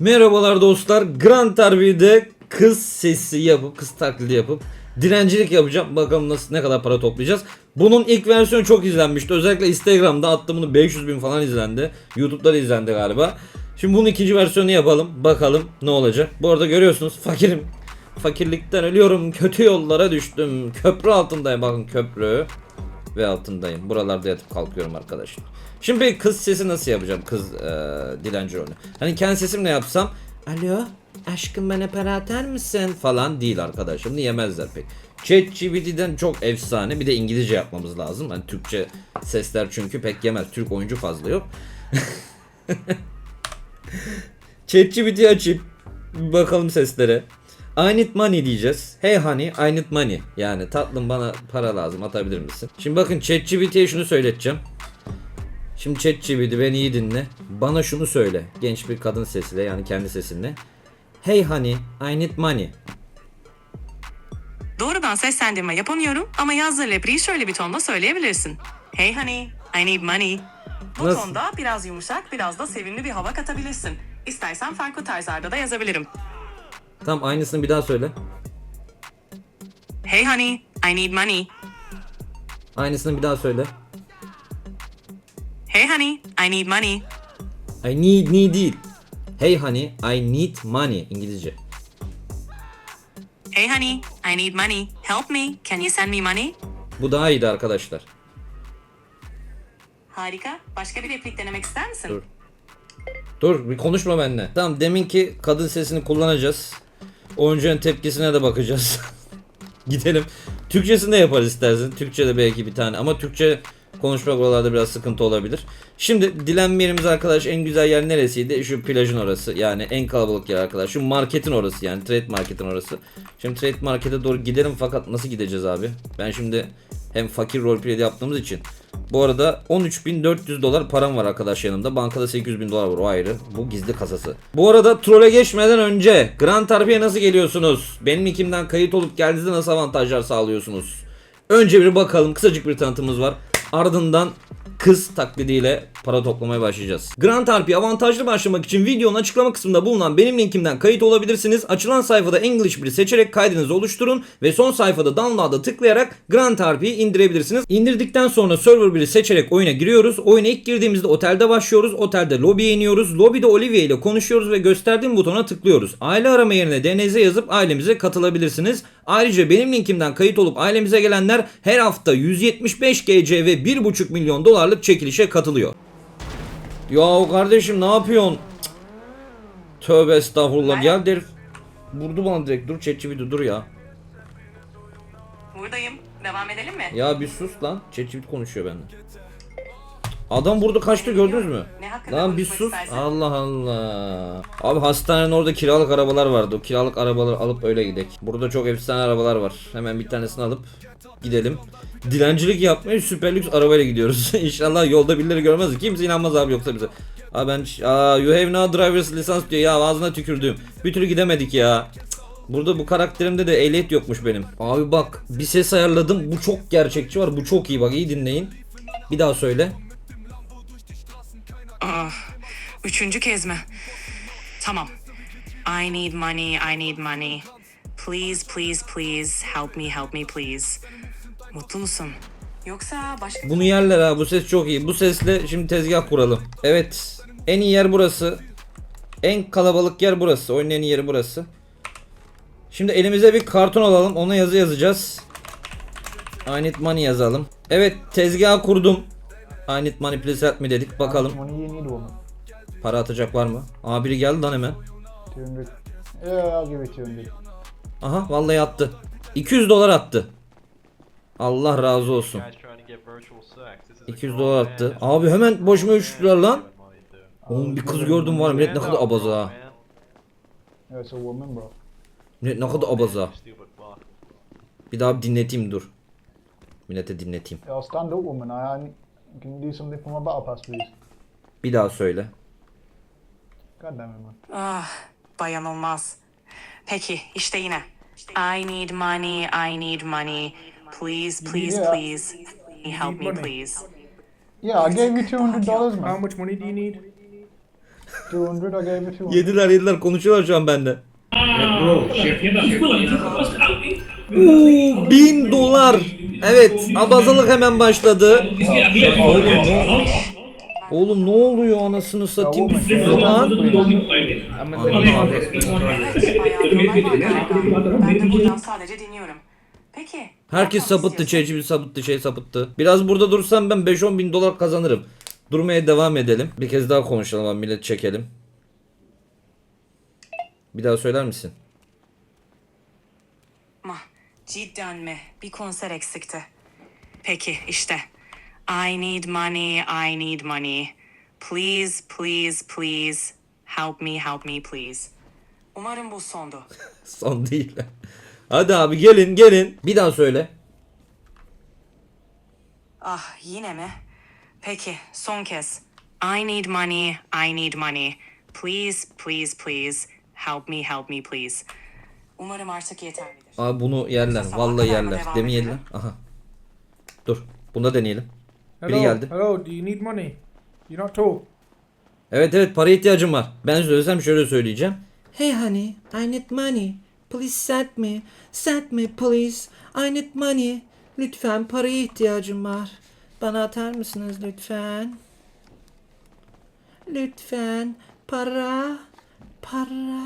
Merhabalar dostlar. Grand Derby'de kız sesi yapıp, kız taklidi yapıp direncilik yapacağım. Bakalım nasıl ne kadar para toplayacağız. Bunun ilk versiyonu çok izlenmişti. Özellikle Instagram'da attım bunu 500 bin falan izlendi. YouTube'da da izlendi galiba. Şimdi bunun ikinci versiyonu yapalım. Bakalım ne olacak. Bu arada görüyorsunuz fakirim. Fakirlikten ölüyorum. Kötü yollara düştüm. Köprü altındayım. Bakın köprü ve altındayım. Buralarda yatıp kalkıyorum arkadaşlar. Şimdi bir kız sesi nasıl yapacağım? Kız eee dilenci rolü. Hani kendi sesimle yapsam Alo aşkım bana para atar mısın? Falan değil arkadaşım. Yemezler pek. ChatGPT'den çok efsane. Bir de İngilizce yapmamız lazım. Hani Türkçe sesler çünkü pek yemez. Türk oyuncu fazla yok. ChatGPT'yi açıp bakalım seslere. I need money diyeceğiz. Hey honey I need money. Yani tatlım bana para lazım atabilir misin? Şimdi bakın ChatGPT'ye şunu söyleteceğim. Şimdi ChatGPT beni iyi dinle. Bana şunu söyle. Genç bir kadın sesiyle yani kendi sesinle. Hey honey I need money. Doğrudan seslendirme yapamıyorum ama yazdığı repliği şöyle bir tonda söyleyebilirsin. Hey honey, I need money. Bu Nasıl? tonda biraz yumuşak, biraz da sevimli bir hava katabilirsin. İstersen farklı tarzlarda da yazabilirim. Tam aynısını bir daha söyle. Hey honey, I need money. Aynısını bir daha söyle. Hey honey, I need money. I need need değil. Hey honey I need money İngilizce. Hey honey, I need money. Help me. Can you send me money? Bu daha iyiydi arkadaşlar. Harika. Başka bir replik denemek ister misin? Dur. Dur bir konuşma benimle. Tamam deminki kadın sesini kullanacağız. Oyuncunun tepkisine de bakacağız. Gidelim. Türkçesini de yaparız istersen. Türkçe de belki bir tane ama Türkçe konuşmak oralarda biraz sıkıntı olabilir. Şimdi dilenme yerimiz arkadaş en güzel yer neresiydi? Şu plajın orası. Yani en kalabalık yer arkadaş. Şu marketin orası yani trade marketin orası. Şimdi trade markete doğru gidelim fakat nasıl gideceğiz abi? Ben şimdi hem fakir roleplay yaptığımız için. Bu arada 13.400 dolar param var arkadaş yanımda. Bankada 800.000 dolar var o ayrı. Bu gizli kasası. Bu arada trole geçmeden önce Grand Tarpi'ye nasıl geliyorsunuz? Benim ikimden kayıt olup geldiğinizde nasıl avantajlar sağlıyorsunuz? Önce bir bakalım kısacık bir tanıtımımız var. Ardından kız taklidiyle para toplamaya başlayacağız. Grand RP avantajlı başlamak için videonun açıklama kısmında bulunan benim linkimden kayıt olabilirsiniz. Açılan sayfada English 1'i seçerek kaydınızı oluşturun ve son sayfada download'a tıklayarak Grand RP'yi indirebilirsiniz. İndirdikten sonra server 1'i seçerek oyuna giriyoruz. Oyuna ilk girdiğimizde otelde başlıyoruz. Otelde lobiye iniyoruz. Lobide Olivia ile konuşuyoruz ve gösterdiğim butona tıklıyoruz. Aile arama yerine DNZ yazıp ailemize katılabilirsiniz. Ayrıca benim linkimden kayıt olup ailemize gelenler her hafta 175 GC ve 1,5 milyon dolarlık çekilişe katılıyor. Ya kardeşim ne yapıyorsun? Cık. Tövbe estağfurullah. Gel der. Vurdu bana direkt. Dur bir dur ya. Buradayım. Devam edelim mi? Ya bir sus lan. Çetçi konuşuyor benimle. Adam burada kaçtı gördünüz mü? Lan bir sus. Allah Allah. Abi hastanenin orada kiralık arabalar vardı. O kiralık arabaları alıp öyle gidek. Burada çok efsane arabalar var. Hemen bir tanesini alıp gidelim. Dilencilik yapmaya süper lüks arabayla gidiyoruz. İnşallah yolda birileri görmez. Kimse inanmaz abi yoksa bize. Abi ben aa, you have no driver's license diyor ya ağzına tükürdüm. Bir türlü gidemedik ya. Burada bu karakterimde de ehliyet yokmuş benim. Abi bak bir ses ayarladım. Bu çok gerçekçi var. Bu çok iyi bak iyi dinleyin. Bir daha söyle. Ah, üçüncü kez mi? Tamam. I need money, I need money. Please, please, please, help me, help me, please. Mutlu musun? Yoksa başka... Bunu yerler ha bu ses çok iyi. Bu sesle şimdi tezgah kuralım. Evet. En iyi yer burası. En kalabalık yer burası. Oyunun en iyi yeri burası. Şimdi elimize bir karton alalım. Ona yazı yazacağız. I need money yazalım. Evet tezgah kurdum. I need money please help me dedik. Bakalım Money you need, woman. para atacak var mı? Aa biri geldi lan hemen. 200. Yeah, I'll give it 200. Aha vallahi attı. 200 dolar attı. Allah razı olsun. guys trying to get virtual sex. This is a 200 grown dolar attı. Abi hemen boşuma 3 lira lan. Oğlum bir kız gördüm var millet ne kadar abaza ha. A woman, bro. Millet ne kadar abaza. Bir daha bir dinleteyim dur. Millete dinleteyim. Stand up, woman. I, I can you do something for my battle pass, please. Bir daha söyle. God damn it, man. Ah, dayanılmaz. Peki, işte yine. I need money, I need money. Please, please, Yeah. please. Help me, money. please. Yeah, I gave you two hundred dollars, How man. much money do you need? 200, I gave you 200. Yediler yediler konuşuyorlar şu an bende. Bro, chef, Oo, bin dolar. Evet abazalık hemen başladı. Oğlum ne oluyor anasını satayım bir sus lan. Evet, bayağı diyorlar galiba. Ben de buradan sadece dinliyorum. Peki. Herkes sapıttı, bir sapıttı, şey sapıttı. Biraz burada dursam ben 5-10 bin dolar kazanırım. Durmaya devam edelim. Bir kez daha konuşalım abi millet çekelim. Bir daha söyler misin? Cidden mi? Bir konser eksikti. Peki işte. I need money, I need money. Please, please, please. Help me, help me, please. Umarım bu sondu. Son değil. Hadi abi gelin gelin. Bir daha söyle. Ah yine mi? Peki son kez. I need money, I need money. Please, please, please. Help me, help me, please. Umarım artık yeterlidir. Abi bunu yerler. Sabaha Vallahi kadar mı yerler. devam Demin edelim? yediler. Aha. Dur. Bunda deneyelim. Biri Hello, geldi. hello, do you need money? You not talk. Evet evet para ihtiyacım var. Ben söylesem şöyle söyleyeceğim. Hey honey, I need money. Please send me. Send me please. I need money. Lütfen paraya ihtiyacım var. Bana atar mısınız lütfen? Lütfen para. Para.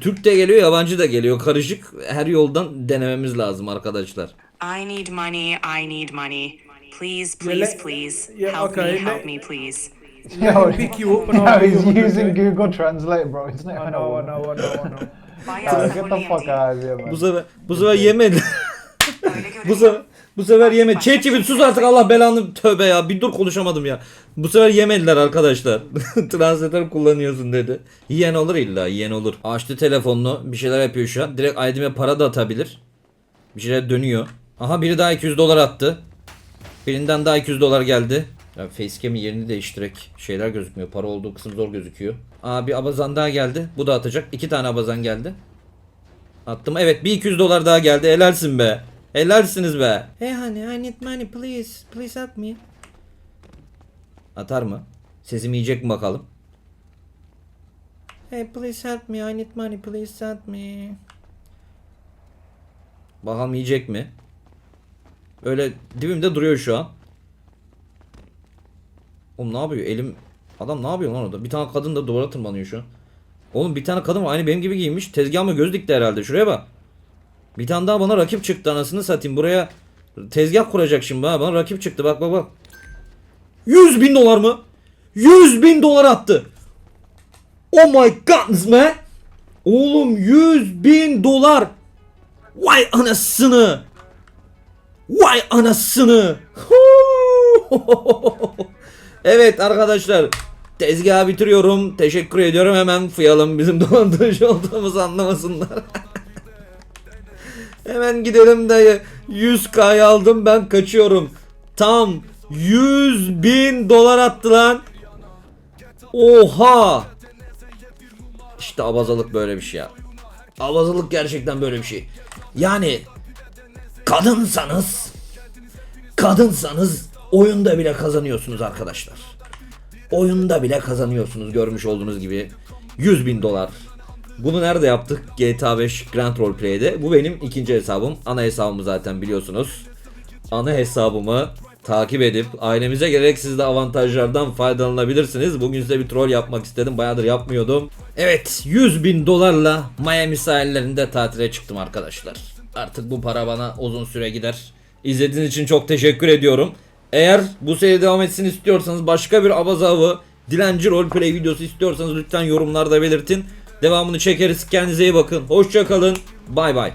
Türk de geliyor, yabancı da geliyor. Karışık her yoldan denememiz lazım arkadaşlar. I need money, I need money. Please, please, please. help okay, me, help me, please. No, pick you up and no, I'll he's using Google Translate, bro. It's not I even know, I know, I know, I know. Bayağı Get the fuck out of here, man. Bu sefer bu sefer yemedi. Bu görünüyor. sefer bu sefer yeme. Çet sus artık Allah belanı tövbe ya. Bir dur konuşamadım ya. Bu sefer yemediler arkadaşlar. Translatör kullanıyorsun dedi. Yiyen olur illa yiyen olur. Açtı telefonunu bir şeyler yapıyor şu an. Direkt ID'me para da atabilir. Bir şeyler dönüyor. Aha biri daha 200 dolar attı. Birinden daha 200 dolar geldi. Ya facecam'in yerini değiştirerek şeyler gözükmüyor. Para olduğu kısım zor gözüküyor. Aa bir abazan daha geldi. Bu da atacak. İki tane abazan geldi. Attım. Evet bir 200 dolar daha geldi. Helalsin be. Helalsiniz be. Hey honey I need money please. Please help me. Atar mı? Sesimi yiyecek mi bakalım? Hey please help me. I need money. Please help me. Bakalım yiyecek mi? Öyle dibimde duruyor şu an. Oğlum ne yapıyor? Elim... Adam ne yapıyor lan orada? Bir tane kadın da duvara tırmanıyor şu an. Oğlum bir tane kadın var aynı benim gibi giyinmiş. Tezgahıma göz dikti herhalde. Şuraya bak. Bir tane daha bana rakip çıktı anasını satayım. Buraya tezgah kuracak şimdi ha. Bana rakip çıktı bak bak bak. 100 bin dolar mı? 100 bin dolar attı. Oh my god man. Oğlum 100 bin dolar. Vay anasını. Vay anasını. evet arkadaşlar. Tezgahı bitiriyorum. Teşekkür ediyorum. Hemen fıyalım bizim dolandırıcı olduğumuzu anlamasınlar. Hemen gidelim dayı. 100k'yı aldım ben kaçıyorum. Tam 100 bin dolar attı lan. Oha. İşte abazalık böyle bir şey ya. Abazalık gerçekten böyle bir şey. Yani kadınsanız kadınsanız oyunda bile kazanıyorsunuz arkadaşlar. Oyunda bile kazanıyorsunuz görmüş olduğunuz gibi. 100 bin dolar. Bunu nerede yaptık? GTA 5 Grand Roleplay'de. Bu benim ikinci hesabım. Ana hesabımı zaten biliyorsunuz. Ana hesabımı takip edip ailemize gerek siz de avantajlardan faydalanabilirsiniz. Bugün size bir troll yapmak istedim. Bayağıdır yapmıyordum. Evet 100 bin dolarla Miami sahillerinde tatile çıktım arkadaşlar. Artık bu para bana uzun süre gider. İzlediğiniz için çok teşekkür ediyorum. Eğer bu seri devam etsin istiyorsanız başka bir abazavı dilenci roleplay videosu istiyorsanız lütfen yorumlarda belirtin. Devamını çekeriz. Kendinize iyi bakın. Hoşça kalın. Bay bay.